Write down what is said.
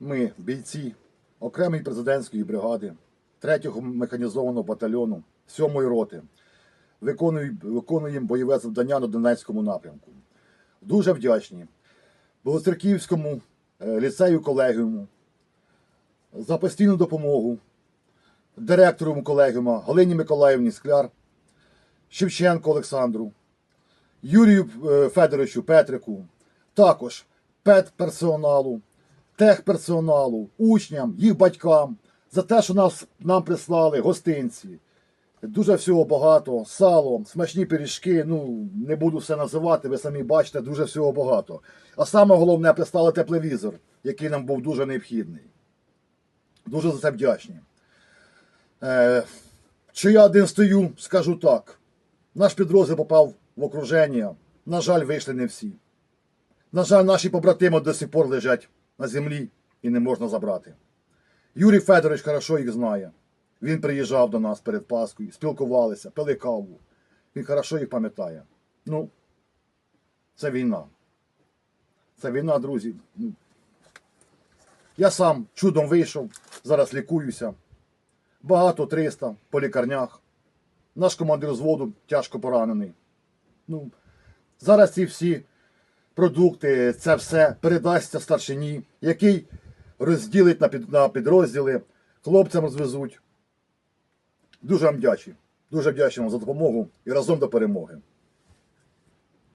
Ми, бійці окремої президентської бригади, 3-го механізованого батальйону, 7-ї роти, виконуємо, бойове завдання на Донецькому напрямку. Дуже вдячні Білоцерківському е, ліцею колегіуму за постійну допомогу, директору колегіума Галині Миколаївні Скляр, Шевченко Олександру, Юрію е, Федоровичу Петрику, також педперсоналу, техперсоналу, учням, їх батькам за те, що нас, нам прислали гостинці. Дуже всього багато, сало, смачні пиріжки. Ну, не буду все називати, ви самі бачите, дуже всього багато. А саме головне, прислали тепловізор, який нам був дуже необхідний. Дуже за це вдячні. Е, чи я один стою, скажу так. Наш підрозділ попав в окруження. На жаль, вийшли не всі. На жаль, наші побратими до сих пор лежать на землі і не можна забрати. Юрій Федорович хорошо їх знає. Він приїжджав до нас перед Паскою, спілкувалися, пили каву. Він хорошо їх пам'ятає. Ну, це війна. Це війна, друзі. Я сам чудом вийшов, зараз лікуюся. Багато 300 по лікарнях. Наш командир взводу тяжко поранений. Ну, зараз ці всі продукти, це все передасться старшині, який розділить на, під, на підрозділи, хлопцям розвезуть. Дуже вам вдячні. Дуже вдячний вам за допомогу і разом до перемоги.